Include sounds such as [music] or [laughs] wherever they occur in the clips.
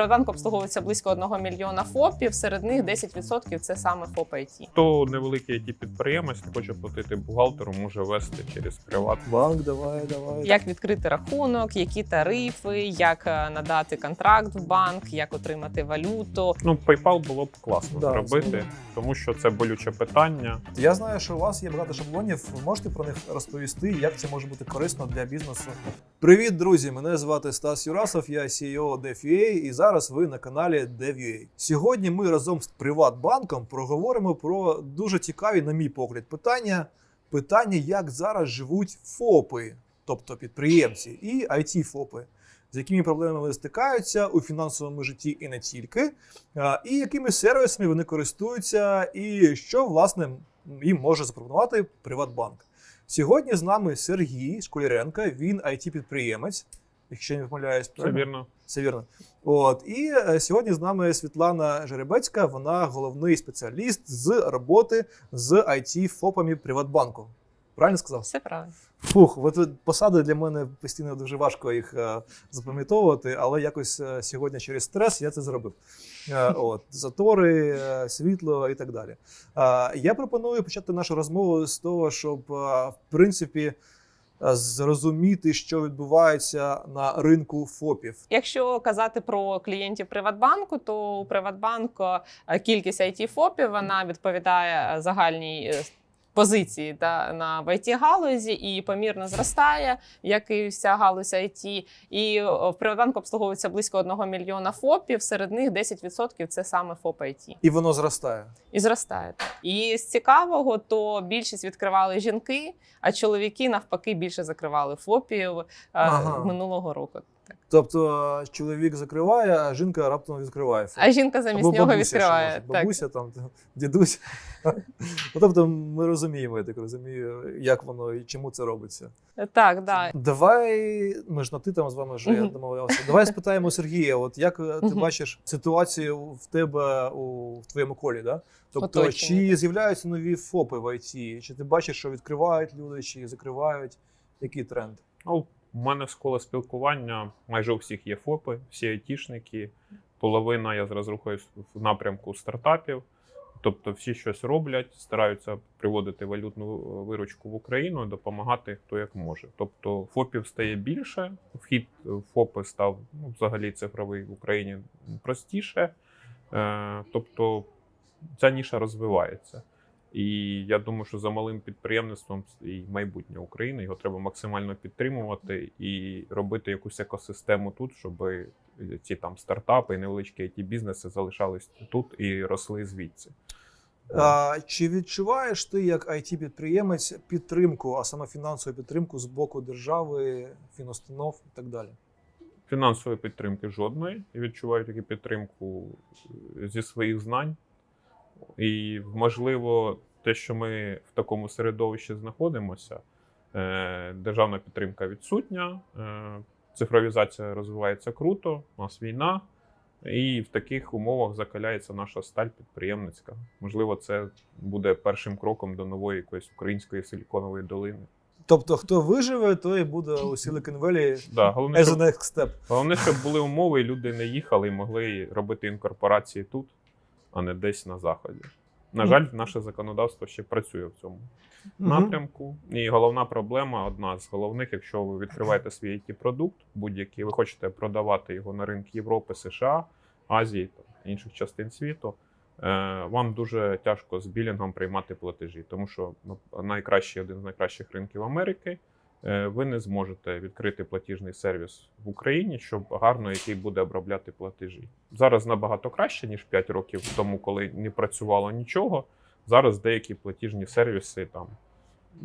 Приватбанку обслуговується близько 1 мільйона ФОПів. Серед них 10% це саме ФОП IT. Хто невеликий it підприємець не хоче платити бухгалтеру, може вести через приват. Банк, давай, давай. Як відкрити рахунок, які тарифи, як е, надати контракт в банк, як отримати валюту. Ну, PayPal було б класно Да, зробити, це- тому що це болюче питання. Я знаю, що у вас є багато шаблонів. Ви можете про них розповісти, як це може бути корисно для бізнесу? Привіт, друзі! Мене звати Стас Юрасов, я CEO DevUA, і зараз ви на каналі DevUA. Сьогодні ми разом з Приватбанком проговоримо про дуже цікаві, на мій погляд, питання. Питання, як зараз живуть ФОПи, тобто підприємці, і it ФОПи, з якими проблемами вони стикаються у фінансовому житті і не тільки, і якими сервісами вони користуються, і що власне їм може запропонувати Приватбанк. Сьогодні з нами Сергій Школяренко, він it підприємець якщо я не помиляюсь, Це вірно. Все вірно. От і е, сьогодні з нами Світлана Жеребецька. Вона головний спеціаліст з роботи з it ФОПами Приватбанку. Правильно сказав? Все правильно. Фух, от посади для мене постійно дуже важко їх е, запам'ятовувати, але якось е, сьогодні через стрес я це зробив. Е, от, затори, е, світло і так далі. Е, я пропоную почати нашу розмову з того, щоб е, в принципі зрозуміти, що відбувається на ринку ФОПів. Якщо казати про клієнтів Приватбанку, то у Приватбанку е, кількість it ФОПів вона відповідає е, загальній е, позиції та на в it галузі і помірно зростає, як і вся галузь IT. І е, в Приватбанку обслуговується близько 1 мільйона ФОПів. Серед них 10% це саме ФОП IT. І воно зростає. І зростає. І з цікавого, то більшість відкривали жінки, а чоловіки навпаки більше закривали ФОПів е, Ага. минулого року. Так. Тобто е, чоловік закриває, а жінка раптом відкриває. А жінка замість Або нього бабуся ще відкриває. може. Так. Бабуся, там, дідусь. ну, тобто ми розуміємо, я так розумію, як воно і чому це робиться. так, да. Давай, ми ж на ти там з вами вже я домовлявся. Давай спитаємо [laughs] Сергія, от як е, ти бачиш ситуацію в тебе у в твоєму колі, да? Тобто, Оточення. чи з'являються нові ФОПи в ІТ, чи ти бачиш, що відкривають люди, чи закривають? Який тренд? У мене з кола спілкування майже у всіх є ФОПи, всі айтішники. Половина я зараз рухаюсь в напрямку стартапів. Тобто всі щось роблять, стараються приводити валютну виручку в Україну і допомагати хто як може. Тобто ФОПів стає більше, вхід ФОПи став ну, взагалі цифровий в Україні простіше. Е, тобто ця ніша розвивається. І я думаю, що за малим підприємництвом і майбутнє України його треба максимально підтримувати і робити якусь екосистему тут, щоб ці там стартапи і невеличкі it бізнеси залишались тут і росли звідси. А, чи відчуваєш ти як it підприємець підтримку, а саме фінансову підтримку з боку держави, фінустанов і так далі? Фінансової підтримки жодної. Я відчуваю тільки підтримку е, зі своїх знань. І, можливо, те, що ми в такому середовищі знаходимося, е, державна підтримка відсутня, е, цифровізація розвивається круто, у нас війна, і в таких умовах закаляється наша сталь підприємницька. Можливо, це буде першим кроком до нової якоїсь української силіконової долини. Тобто, хто виживе, той буде у Silicon Valley Да, головне, as щоб, next step. головне, щоб були умови, і люди не їхали і могли робити інкорпорації тут, а не десь на заході. На жаль, наше законодавство ще працює в цьому напрямку. І головна проблема, одна з головних, якщо ви відкриваєте свій it продукт будь-який, ви хочете продавати його на ринок Європи, США, Азії та інших частин світу. е, Вам дуже тяжко з білінгом приймати платежі, тому що ну, найкращий один з найкращих ринків Америки. Е, Ви не зможете відкрити платіжний сервіс в Україні, щоб гарно який буде обробляти платежі. Зараз набагато краще ніж 5 років тому, коли не працювало нічого. Зараз деякі платіжні сервіси там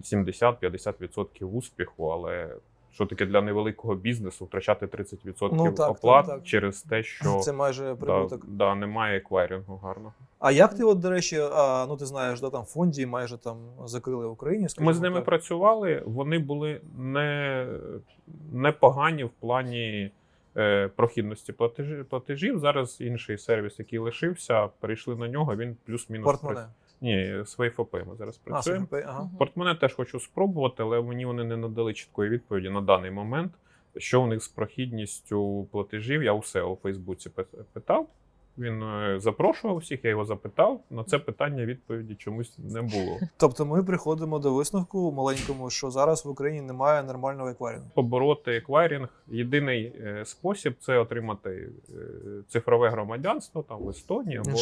70-50% успіху, але що таке для невеликого бізнесу втрачати 30% Ну, так, оплат так, так. через те, що Це майже прибуток. да, немає еквайрингу гарно. А як ти, от, до речі, а, ну ти знаєш, да, там фонді майже там закрили в Україні. Ми з ними так. працювали, вони були не, непогані в плані е, прохідності платежів, платежів. Зараз інший сервіс, який лишився, перейшли на нього. Він плюс-мінус Портмоне. Ні, свої Фопи ми зараз працюємо. А, ага. Портмоне теж хочу спробувати, але мені вони не надали чіткої відповіді на даний момент. Що у них з прохідністю платежів? Я усе у Фейсбуці пи- питав. Він е, запрошував всіх, я його запитав. На це питання відповіді чомусь не було. [laughs] Тобто ми приходимо до висновку маленькому, що зараз в Україні немає нормального еквайрінгу. Побороти еквайрінг. Єдиний е, спосіб це отримати е, цифрове громадянство там в Естонії або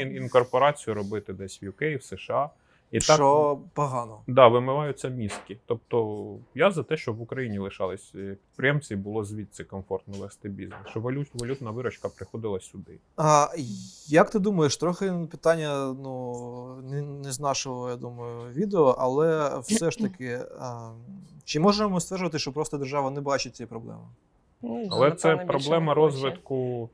інкорпорацію робити десь в UK, в США. І що погано. Да, вимиваються мізки. Тобто я за те, щоб в Україні лишались е, підприємці, було звідси комфортно вести бізнес, щоб валют, валютна виручка приходила сюди. А як ти думаєш, трохи питання ну не, не з нашого, я думаю, відео, але все ж таки, а, чи можемо стверджувати, що просто держава не бачить цієї проблеми? Ну, Але це проблема розвитку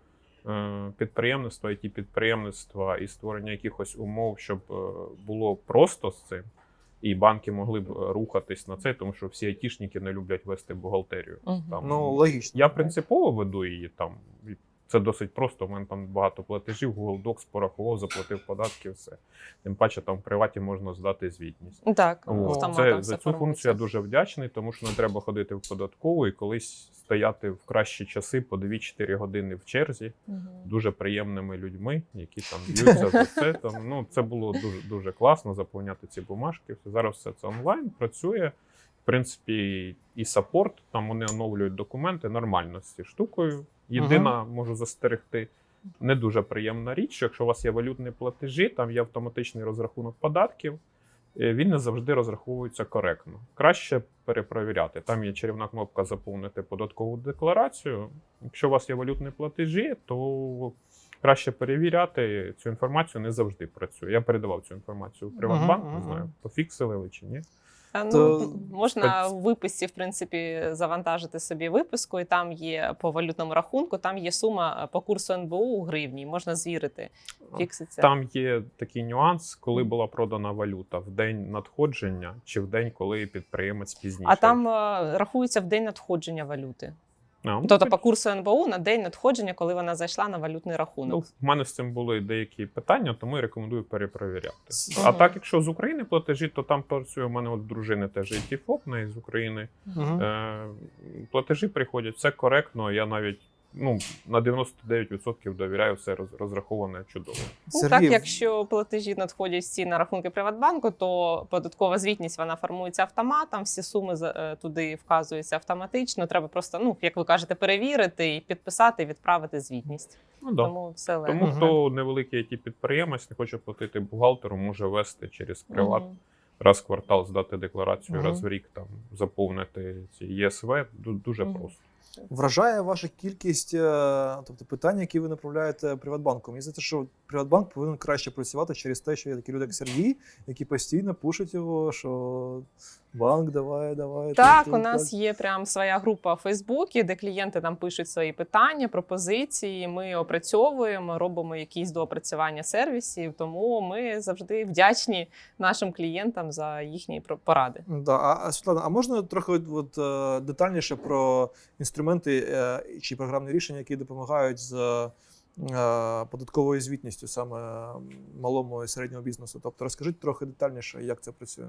підприємництва, it підприємництва і створення якихось умов, щоб е, було просто з цим. І банки могли б е, рухатись на це, тому що всі айтішники не люблять вести бухгалтерію. Угу. Там, Ну логічно. Я принципово веду її там. Це досить просто. У мене там багато платежів, Google Docs порахував, заплатив податки, все. Тим паче там в приваті можна здати звітність. Так, О, це, за цю функцію я дуже вдячний, тому що не треба ходити в податкову і колись стояти в кращі часи по 2-4 години в черзі Мгм. дуже приємними людьми, які там б'ються за це. Там, ну, це було дуже, дуже класно заповняти ці бумажки. Зараз все це онлайн працює. В принципі, і саппорт, там вони оновлюють документи нормально з цією штукою. Єдина, можу застерегти, не дуже приємна річ, що якщо у вас є валютні платежі, там є автоматичний розрахунок податків, е, він не завжди розраховується коректно. Краще перепровіряти. Там є чарівна кнопка заповнити податкову декларацію. Якщо у вас є валютні платежі, то краще перевіряти цю інформацію не завжди працює. Я передавав цю інформацію в Приватбанк, Мгм, не знаю, пофіксили ви чи ні. Ну, То- можна в виписці, в принципі, завантажити собі виписку, і там є по валютному рахунку, там є сума е, по курсу НБУ у гривні, можна звірити. Фікситься. Там є такий нюанс, коли була продана валюта в день надходження чи в день, коли підприємець пізніше. А там е, рахується в день надходження валюти. Ну, Тобто по курсу НБУ на день надходження, коли вона зайшла на валютний Ну, рахунок. в мене з цим були деякі питання, тому я рекомендую перепровіряти. А Мгм. так, якщо з України платежі, то там працює у мене от дружини теж і ФОП не з України. Мгм. Е, платежі приходять, все коректно. Я навіть ну, на 99% довіряю, все роз- розраховане чудово. Ну, так, якщо платежі надходять всі на рахунки Приватбанку, то податкова звітність вона формується автоматом, всі суми е, туди вказуються автоматично. Треба просто, ну як ви кажете, перевірити і підписати, відправити звітність. Ну, да. Тому все легко. Тому хто невеликий it підприємець, не хоче платити бухгалтеру, може вести через приват. Мгм. Раз в квартал здати декларацію, Мгм. раз в рік там заповнити ці ЄСВ. Ду- Дуже Мгм. просто. Вражає ваша кількість, е, тобто питань, які ви направляєте Приватбанку. Мені здається, що Приватбанк повинен краще працювати через те, що є такі люди, як Сергій, які постійно пушать його, що банк, давай, давай. Так, тут, у нас є прям своя група в Фейсбуці, де клієнти нам пишуть свої питання, пропозиції. Ми опрацьовуємо, робимо якісь доопрацювання сервісів. Тому ми завжди вдячні нашим клієнтам за їхні поради. Да, а, Світлана, а можна трохи от, е, детальніше про інструменти е, чи програмні рішення, які допомагають з е, податковою звітністю саме малому і середньому бізнесу? Тобто розкажіть трохи детальніше, як це працює.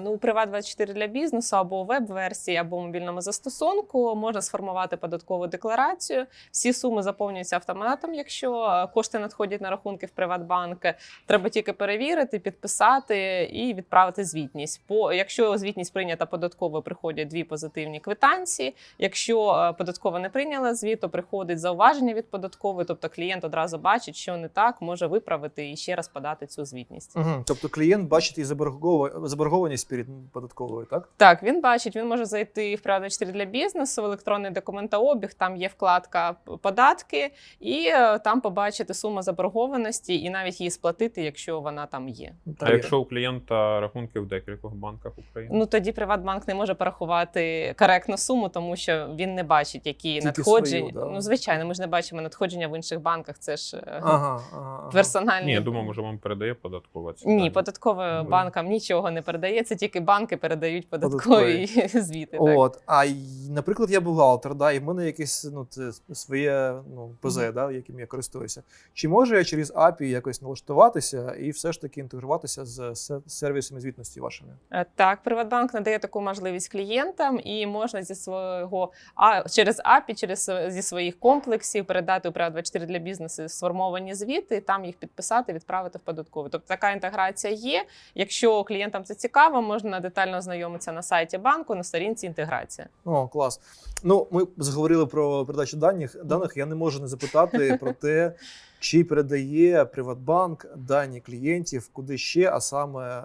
Ну, Приват 24 для бізнесу або веб-версії, або мобільному застосунку можна сформувати податкову декларацію. Всі суми заповнюються автоматом. Якщо кошти надходять на рахунки в Приватбанк, треба тільки перевірити, підписати і відправити звітність. По якщо звітність прийнята податково, приходять дві позитивні квитанції. Якщо податкова не прийняла звіт, то приходить зауваження від податкової, тобто клієнт одразу бачить, що не так, може виправити і ще раз подати цю звітність. Угу. Тобто клієнт бачить і заборгова- заборгованість перед податковою, так? Так, він бачить, він може зайти в Правда 4 для бізнесу, в електронний документообіг, там є вкладка податки, і е, там побачити суму заборгованості і навіть її сплатити, якщо вона там є. А якщо у клієнта рахунки в декількох банках України? Ну тоді Приватбанк не може порахувати коректну суму, тому що він не бачить, які Тільки надходження. свою, да. Ну звичайно, ми ж не бачимо надходження в інших банках. Це ж е, Ага, ага, персональні. Ні, я думаю, може вам передає податкова ці Ні, Ну, банкам нічого не передає. Це тільки банки передають податкові [laughs] звіти. Так. От, а наприклад, я бухгалтер, да, і в мене якесь ну, це своє ну, ПЗ, Мгм. да, яким я користуюся. Чи можу я через API якось налаштуватися і все ж таки інтегруватися з сервісами звітності вашими? Е, Так, Приватбанк надає таку можливість клієнтам, і можна зі свого а через API, через зі своїх комплексів передати у Приват24 для бізнесу сформовані звіти, там їх підписати, відправити в податкову. Тобто така інтеграція є. Якщо клієнтам це цікаво, можна детально ознайомитися на сайті банку на сторінці інтеграція. О, клас. Ну, ми заговорили про передачу даних. Даних я не можу не запитати про те, чи передає Приватбанк дані клієнтів куди ще, а саме е,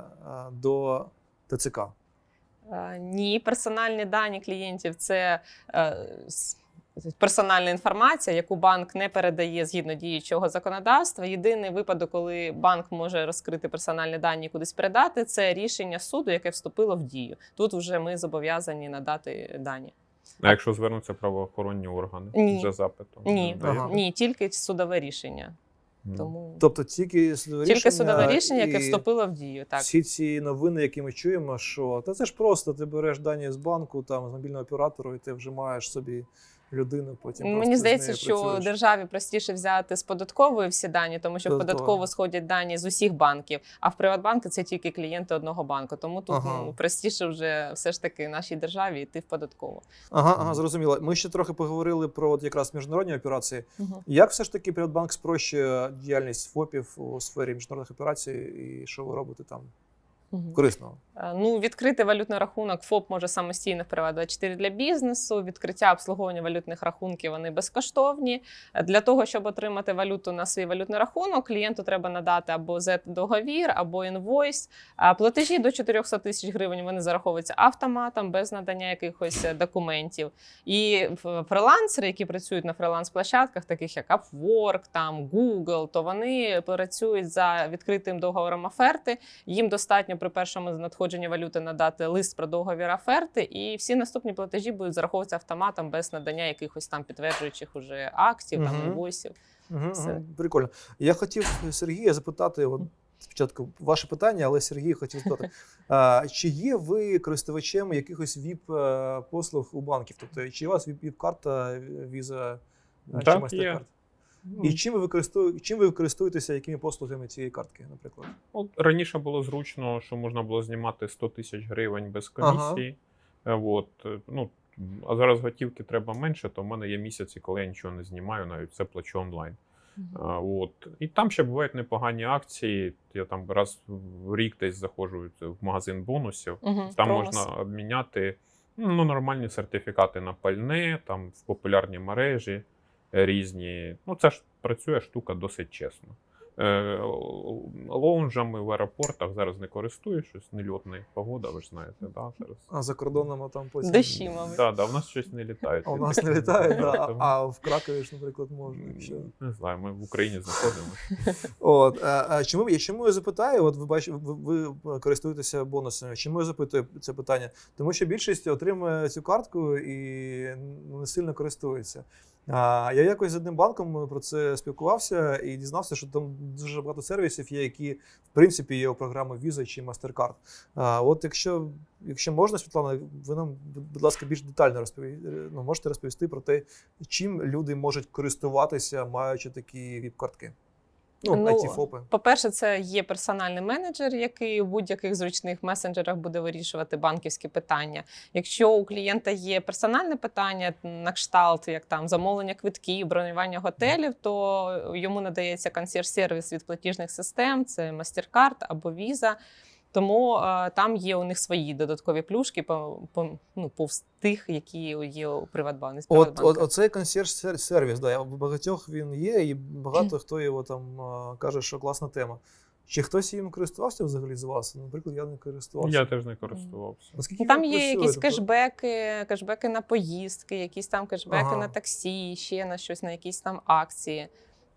до ТЦК. Е, Ні, персональні дані клієнтів це е, персональна інформація, яку банк не передає згідно діючого законодавства. Єдиний випадок, коли банк може розкрити персональні дані і кудись передати, це рішення суду, яке вступило в дію. Тут вже ми зобов'язані надати дані. А якщо звернуться правоохоронні органи Ні. за запитом? Ні. Ага. Ні, тільки судове рішення. Тому Тобто тільки судове тільки рішення судове рішення, яке вступило в дію. Так. Всі ці новини, які ми чуємо, що та це ж просто ти береш дані з банку, там з мобільного оператору, і ти вже маєш собі людину. Потім Мені здається, що працюєш. державі простіше взяти з податкової всі дані, тому що в Податково. податково сходять дані з усіх банків, а в Приватбанку це тільки клієнти одного банку. Тому тут Ага. ну, простіше вже все ж таки нашій державі йти в податкову. Ага, ага, зрозуміло. Ми ще трохи поговорили про от якраз міжнародні операції. Угу. Як все ж таки Приватбанк спрощує діяльність ФОПів у сфері міжнародних операцій, і що ви робите там корисного? Е, Ну, відкрити валютний рахунок ФОП може самостійно в Приват24 для бізнесу. Відкриття обслуговування валютних рахунків вони безкоштовні. Е, Для того, щоб отримати валюту на свій валютний рахунок, клієнту треба надати або Z-договір, або інвойс. Платежі до 400 тисяч гривень вони зараховуються автоматом без надання якихось е, документів. І фрилансери, які працюють на фриланс-площадках, таких як Upwork, там Google, то вони працюють за відкритим договором оферти. Їм достатньо при першому надходженні валюти надати лист про договір оферти, і всі наступні платежі будуть зараховуватися автоматом без надання якихось там підтверджуючих уже актів, там Мгм. інвойсів. Угу, Все. Прикольно. Я хотів Сергія запитати, от спочатку ваше питання, але Сергій хотів запитати, [laughs] а, чи є ви користувачем якихось віп е, послуг у банків? Тобто, чи у вас віп карта Visa е, чи Так, MasterCard? є. І чим ви використовуєте, чим ви користуєтеся, якими послугами цієї картки, наприклад? От раніше було зручно, що можна було знімати 100 тисяч гривень без комісії. Е, От, е, ну, а зараз готівки треба менше, то в мене є місяці, коли я нічого не знімаю, навіть це плачу онлайн. А, от. І там ще бувають непогані акції. Я там раз в рік десь заходжу в магазин бонусів. Угу. Там можна обміняти ну, нормальні сертифікати на пальне, там в популярні мережі е, різні. Ну, це ж працює штука досить чесно. Е, Лоунжами в аеропортах зараз не користуюсь, щось нельотна погода, ви ж знаєте, да, зараз. А за кордоном там потім. Дощі, мабуть. Да, да, у нас щось не літає. А у нас не літає, да. А в Кракові ж, наприклад, можна. Якщо... Не знаю, ми в Україні знаходимося. От, а, а чому, я чому я запитаю? От ви бачите, ви, ви користуєтеся бонусами. Чому я запитую це питання? Тому що більшість отримує цю картку і ну, не сильно користується. А, я якось з одним банком про це спілкувався і дізнався, що там дуже багато сервісів є, які в принципі є у програми Visa чи MasterCard. А, от якщо, якщо можна, Світлана, ви нам, будь ласка, більш детально розпові... ну, можете розповісти про те, чим люди можуть користуватися, маючи такі віп-картки. Ну, Ну, it ФОПи. По-перше, це є персональний менеджер, який у будь-яких зручних месенджерах буде вирішувати банківські питання. Якщо у клієнта є персональне питання, на кшталт, як там замовлення квитків, бронювання готелів, то йому надається консьєрж-сервіс від платіжних систем, це MasterCard або Visa. Тому е, там є у них свої додаткові плюшки по, по, ну, повз тих, які є у Приватбанку. От, от оцей консьєрж сервіс, да, я- в багатьох він є, і багато [clears throat] хто його там каже, що класна тема. Чи хтось їм користувався взагалі з вас? Наприклад, я не користувався. Я теж не користувався. Наскільки Там є працює? якісь Тобто- кешбеки, кешбеки на поїздки, якісь там кешбеки Ага. на таксі, ще на щось, на якісь там акції.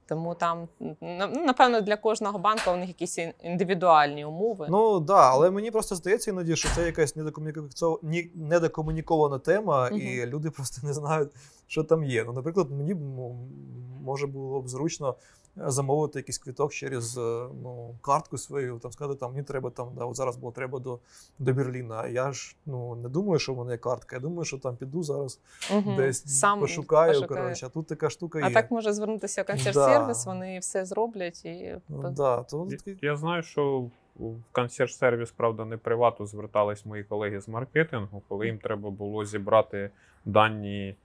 Тому там, ну, напевно, для кожного банку у них якісь індивідуальні умови. Ну так, да, але мені просто здається іноді, що це якась недокомуніко- ні- недокомунікована тема, і люди просто не знають, що там є. Ну, наприклад, мені може було б зручно е, замовити якийсь квіток через е, ну, картку свою, там сказати, там мені треба там, да, от зараз було треба до, до Берліна. Я ж ну, не думаю, що в мене є картка. Я думаю, що там піду зараз Мгм. десь Сам пошукаю. пошукаю. Коротше, а тут така штука А є. так може звернутися в консьерж-сервіс, Да. вони все зроблять і Ну, да, то, Я- Я знаю, що в консьерж-сервіс, правда, не привату звертались мої колеги з маркетингу, коли їм треба було зібрати дані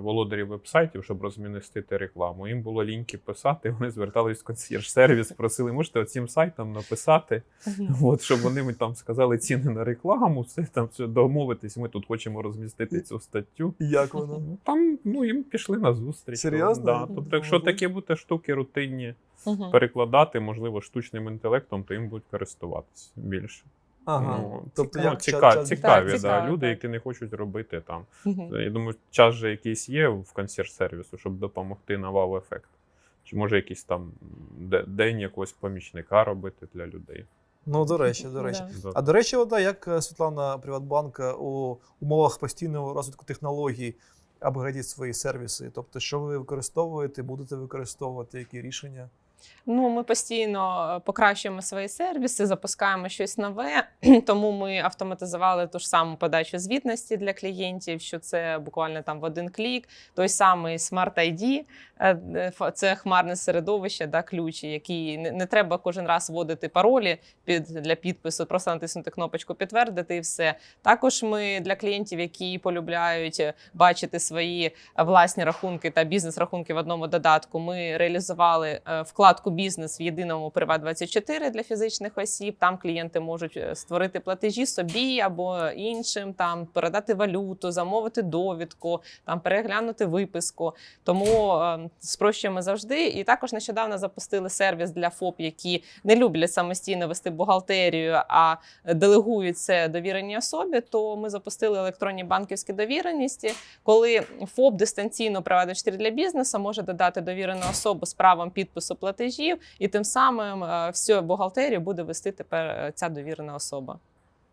володарів вебсайтів, щоб розмістити рекламу. Їм було ліньки писати, вони звертались в консьєрж-сервіс, просили, можете оцім сайтам написати, от, щоб вони там сказали ціни на рекламу, все там все домовитись. Ми тут хочемо розмістити цю статтю. як воно? Ну, Там ну їм пішли на зустріч. Серйозно? Да. Тобто, якщо такі будуть штуки рутинні перекладати, можливо, штучним інтелектом, то їм будуть користуватися більше. Ага. Ну, тобто, ну, як ціка- чат- чат- цікаві, Так, да, цікаві, люди, так. які не хочуть робити там. Мгм. Я думаю, час же якийсь є в консьерж-сервісу, щоб допомогти на вау-ефект. Чи може якийсь там день якогось помічника робити для людей. Ну, до речі, до речі. Да. Да. А до речі, от, да, як е, Світлана Приватбанк е, у умовах постійного розвитку технологій апгрейдить свої сервіси? Тобто, що ви використовуєте, будете використовувати, які рішення? Ну, ми постійно е, покращуємо свої сервіси, запускаємо щось нове. [clears throat] Тому ми автоматизували ту ж саму подачу звітності для клієнтів, що це буквально там в один клік. Той самий Smart ID, е, е, це хмарне середовище, да, ключі, які не, не треба кожен раз вводити паролі під для підпису, просто натиснути кнопочку підтвердити і все. Також ми для клієнтів, які полюбляють бачити свої власні рахунки та бізнес-рахунки в одному додатку. Ми реалізували е, вкладку бізнес в єдиному Приват24 для фізичних осіб. Там клієнти можуть е, створити платежі собі або іншим, там передати валюту, замовити довідку, там переглянути виписку. Тому е, спрощуємо завжди. І також нещодавно запустили сервіс для ФОП, які не люблять самостійно вести бухгалтерію, а делегують це довіреній особі. То ми запустили електронні банківські довіреності, коли ФОП дистанційно провадить 4 для бізнесу, може додати довірену особу з правом підпису платежів, і тим самим е, всю бухгалтерію буде вести тепер е, ця довірена особа.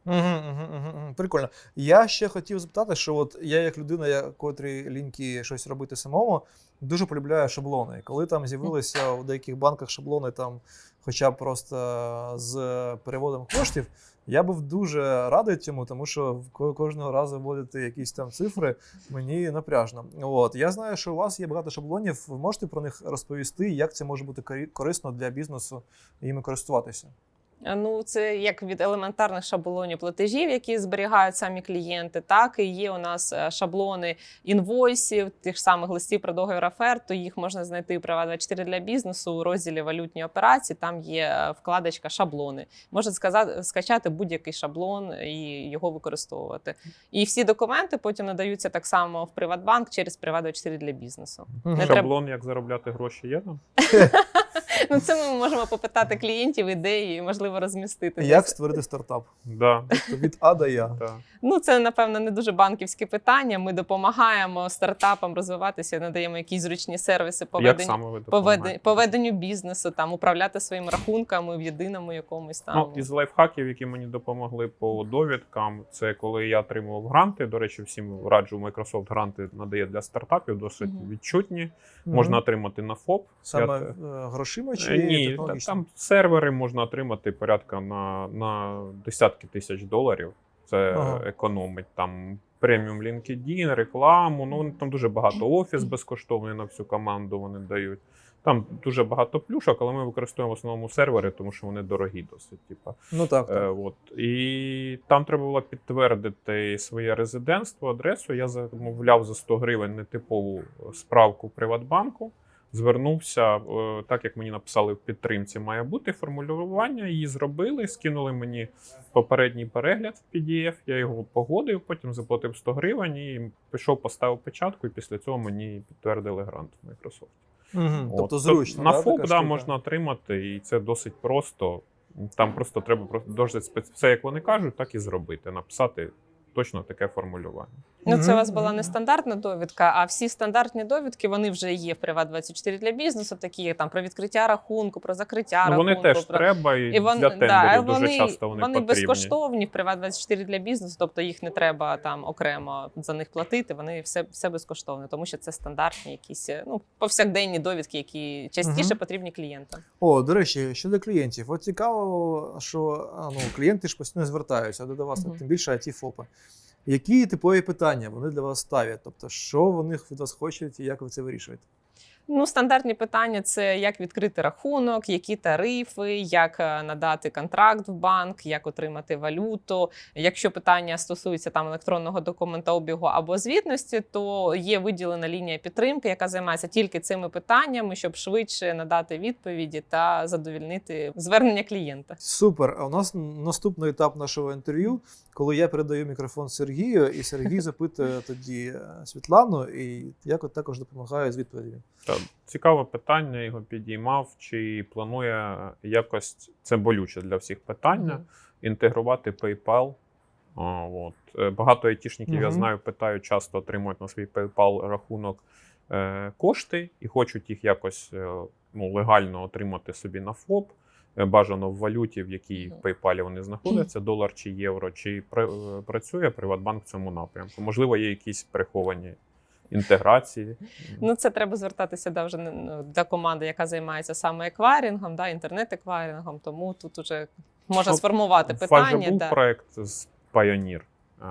Угу, угу, угу, Прикольно. Я ще хотів запитати, що от я, як людина, я, котрій ліньки щось робити самому, дуже полюбляю шаблони. Коли там з'явилися у деяких банках шаблони, там, хоча б просто з переводом коштів, я був дуже радий цьому, тому що кожного разу вводити якісь там цифри мені напряжно. От я знаю, що у вас є багато шаблонів. Ви можете про них розповісти, як це може бути корисно для бізнесу їми користуватися? Е, Ну, це як від елементарних шаблонів платежів, які зберігають самі клієнти, так і є у нас е, шаблони інвойсів, тих ж самих листів про договір оферт, то їх можна знайти у Приват24 для бізнесу у розділі валютні операції. Там є е, вкладочка шаблони. Можна сказати, скачати будь-який шаблон і його використовувати. І всі документи потім надаються так само в Приватбанк через Приват24 для бізнесу. Не треба- Шаблон, як заробляти гроші, є там? [laughs] Ну це ми можемо попитати клієнтів ідеї, і, можливо, розмістити. Як десь. створити стартап? Да, Тобто від А до Я. да. Ну, це напевно не дуже банківське питання. Ми допомагаємо стартапам розвиватися, надаємо якісь зручні сервіси по Як веденню, саме ви по, допомагаєте? веде- по веденню бізнесу, там управляти своїми рахунками в єдиному якомусь там. Ну, із лайфхаків, які мені допомогли по довідкам, це коли я отримував гранти. До речі, всім раджу Microsoft гранти надає для стартапів, досить Мгм. відчутні. Можна отримати на ФОП. саме Я- е, грошима чи Е, Ні, та- там сервери можна отримати порядка на, на десятки тисяч доларів. Це Ага. економить там преміум LinkedIn, рекламу. Ну вони там дуже багато офіс безкоштовний на всю команду вони дають. Там дуже багато плюшок, але ми використовуємо в основному сервери, тому що вони дорогі досить. Типа. Ну так, Е, от. І там треба було підтвердити своє резидентство, адресу. Я замовляв за 100 гривень нетипову справку Приватбанку. Звернувся, е, так як мені написали в підтримці, має бути формулювання. Її зробили, скинули мені попередній перегляд в PDF. Я його погодив, потім заплатив 100 гривень і пішов, поставив печатку, і після цього мені підтвердили грант в Microsoft. Угу. От. Тобто зручно. На да, ФОП да, можна отримати, і це досить просто. Там просто треба просто спец... все, як вони кажуть, так і зробити. Написати точно таке формулювання. Ну, це у вас була не стандартна довідка, а всі стандартні довідки вони вже є в Приват24 для бізнесу, такі там про відкриття рахунку, про закриття Ну, вони рахунку. теж про... треба, і, І вони, для да, тендерів вони, часто вони, вони потрібні. безкоштовні в Приват24 для бізнесу, тобто їх не треба там окремо за них платити. Вони все, все безкоштовне, тому що це стандартні якісь ну, повсякденні довідки, які частіше Мгм. потрібні клієнтам. О, до речі, щодо клієнтів, от цікаво, що а, ну, клієнти ж постійно звертаються до вас, Мгм. тим більше it ФОПи. Які типові питання вони для вас ставлять? Тобто, що вони від вас хочуть і як ви це вирішуєте? Ну, стандартні питання це як відкрити рахунок, які тарифи, як е, надати контракт в банк, як отримати валюту. Якщо питання стосуються там електронного документообігу або звітності, то є виділена лінія підтримки, яка займається тільки цими питаннями, щоб швидше надати відповіді та задовільнити звернення клієнта. Супер. А у нас наступний етап нашого інтерв'ю, коли я передаю мікрофон Сергію, і Сергій [laughs] запитує тоді е, Світлану, і я також допомагаю з відповідями. Та, цікаве питання, його підіймав. Чи планує якось це болюче для всіх питання, інтегрувати PayPal? А, от. Е, Багато айтішників, я знаю, питають, часто отримують на свій PayPal рахунок е, кошти і хочуть їх якось е, ну, легально отримати собі на ФОП. Е, Бажано в валюті, в якій в PayPal вони знаходяться, долар чи євро, чи е, працює Приватбанк в цьому напрямку. Можливо, є якісь приховані інтеграції. Ну, це треба звертатися да, вже ну, до команди, яка займається саме еквайрингом, да, інтернет-еквайрингом. Тому тут уже можна Ну, сформувати питання. питання. був Да. проект з Pioneer.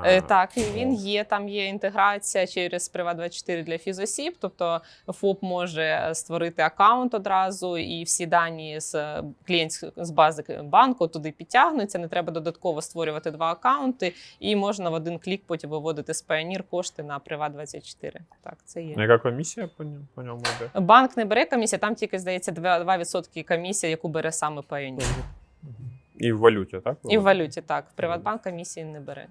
Е, Так, і він є. Там є інтеграція через Приват24 для фізосіб. Тобто ФОП може створити аккаунт одразу, і всі дані з е, клієнтської з бази банку туди підтягнуться. Не треба додатково створювати два аккаунти, і можна в один клік потім виводити з Pioneer кошти на Приват24. Так, це є. Яка комісія по ньому, по ньому йде? Банк не бере комісію, там тільки здається 2%, 2% комісія, яку бере саме Pioneer. І в валюті, так? І в валюті так. Приватбанк комісії не бере.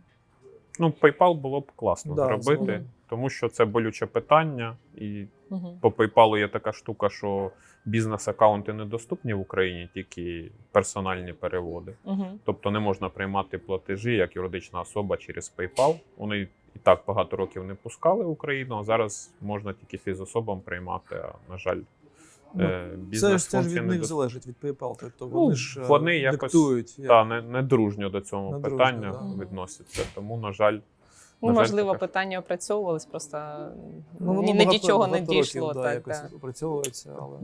Ну, PayPal було б класно Да, зробити, згоден. тому що це болюче питання, і Угу. по PayPal є така штука, що бізнес-аккаунти недоступні в Україні, тільки персональні переводи. Угу. Тобто не можна приймати платежі як юридична особа через PayPal. Вони і так багато років не пускали в Україну, а зараз можна тільки фізособам приймати. А на жаль, Це ж, це ж від них залежить від PayPal. Тобто Ну, вони ж е, вони якось, диктують. як- Та не, не дружньо до цього Не дружньо, питання да. відносяться. Тому, на жаль, Ну, На можливо, така. питання опрацьовувались, просто Ну, воно ні, не багато- нічого не дійшло. Років, так, якось так. опрацьовується, але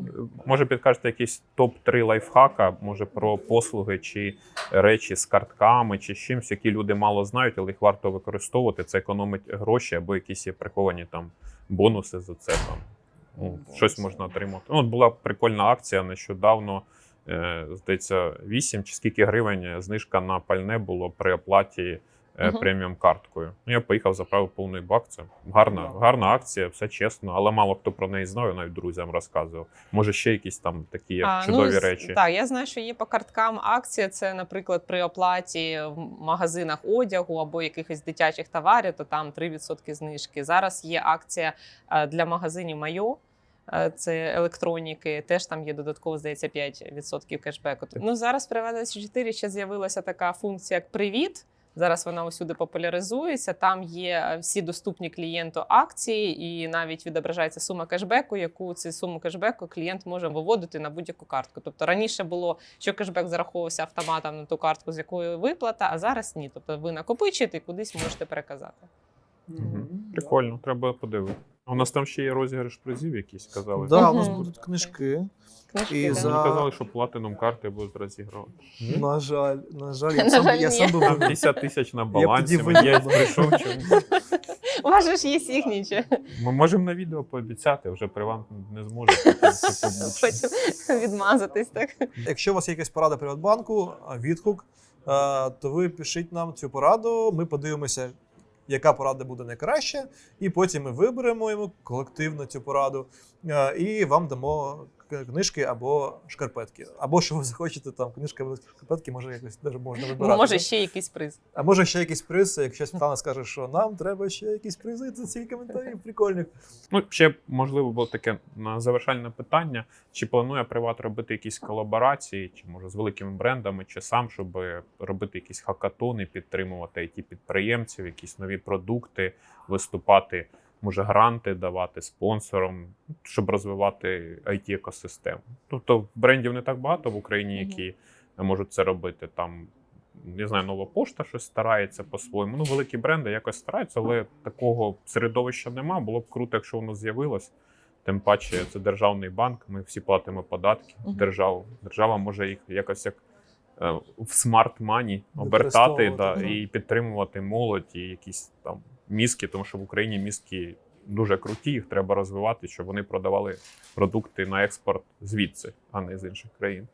може підкажете якісь топ-3 лайфхака, може про послуги чи речі з картками, чи з чимось, які люди мало знають, але їх варто використовувати. Це економить гроші або якісь є приховані там бонуси за це. Там ну. Щось можна отримати. Ну, от була прикольна акція нещодавно. Е, здається, 8 чи скільки гривень знижка на пальне було при оплаті е, Мгм. преміум карткою. Ну, я поїхав, заправив повний бак. Це гарна, Да. гарна акція, все чесно, але мало хто про неї знає, навіть друзям розказував. Може, ще якісь там такі А, чудові ну, речі. Так, я знаю, що є по карткам акція. Це, наприклад, при оплаті в магазинах одягу або якихось дитячих товарів, то там 3% знижки. Зараз є акція е, для магазинів Майо. Е, Це електроніки, теж там є додатково, здається, 5% кешбеку. Ну зараз при Приват24 ще з'явилася така функція, як привіт. Зараз вона усюди популяризується. Там є всі доступні клієнту акції, і навіть відображається сума кешбеку, яку цю суму кешбеку клієнт може виводити на будь-яку картку. Тобто раніше було, що кешбек зараховувався автоматом на ту картку, з якої виплата, а зараз ні. Тобто ви накопичуєте і кудись можете переказати. Мгм. Прикольно, треба подивитися. У нас там ще є розіграш призів, якісь казали. да, у нас Мгм. будуть книжки. Книжки, І да. за- Вони казали, що платином карти будуть розігрувати. На жаль, на жаль, я На сам, жаль, я ні. сам би Там виграв. 50 тисяч на балансі. тоді Мені я виграв. прийшов чомусь. У вас же ж є сігнічі. Ми можемо на відео пообіцяти, вже приват не зможе [laughs] потім це побачити. Потім відмазатись так. Якщо у вас є якась порада Приватбанку, а, відгук, е, то ви пишіть нам цю пораду. Ми подивимося, яка порада буде найкраща, і потім ми виберемо йому колективно цю пораду е, і вам дамо книжки або шкарпетки. Або що ви захочете, там книжки або шкарпетки, може якось даже можна вибирати. Може, ще якийсь приз. А може ще якийсь приз, якщо Світлана скаже, що нам треба ще якісь призи, це ці коментарі [laughs] прикольних. Ну, ще можливо було таке на завершальне питання: чи планує приват робити якісь колаборації, чи може з великими брендами, чи сам, щоб робити якісь хакатони, підтримувати it підприємців, якісь нові продукти, виступати, може гранти давати спонсорам, щоб розвивати it екосистему. Тобто брендів не так багато в Україні, які можуть це робити. Там не знаю, нова пошта щось старається по-своєму. Ну, великі бренди якось стараються, але такого середовища нема. Було б круто, якщо воно з'явилось. Тим паче, це державний банк. Ми всі платимо податки державу. Держава може їх якось як е, в смарт мані обертати да, і підтримувати молодь і якісь там мізки, тому що в Україні мізки дуже круті, їх треба розвивати, щоб вони продавали продукти на експорт звідси, а не з інших країн.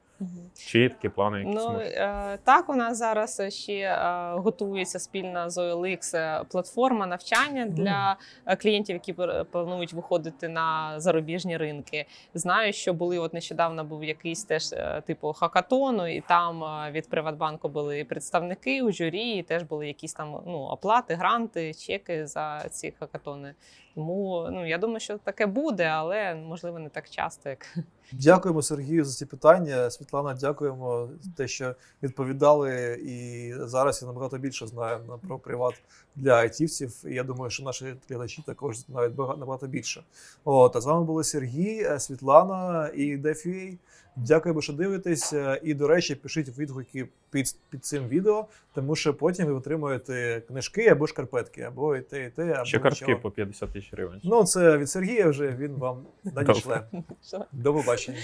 Чи є такі плани, якісь Ну е, так, у нас зараз ще е, готується спільна з OLX е, платформа навчання для е, клієнтів, які планують виходити на зарубіжні ринки. Знаю, що були от нещодавно був якийсь теж е, типу хакатону, і там е, від Приватбанку були представники у журі, і теж були якісь там ну оплати, гранти, чеки за ці хакатони. Тому ну я думаю, що таке буде, але можливо не так часто, як Дякуємо Сергію за ці питання. Світлана, дякуємо за те, що відповідали. І зараз я набагато більше знаю про приват для айтівців. І я думаю, що наші глядачі також знають набагато більше. От, а з вами були Сергій, е, Світлана і DFUA. Дякуємо, що дивитесь. Е, І, до речі, пишіть відгуки під, під цим відео, тому що потім ви отримуєте книжки або шкарпетки, або і те, і те, або Ще картки нічого. по 50 тисяч гривень. Ну, це від Сергія вже він вам надішле. що До побачення.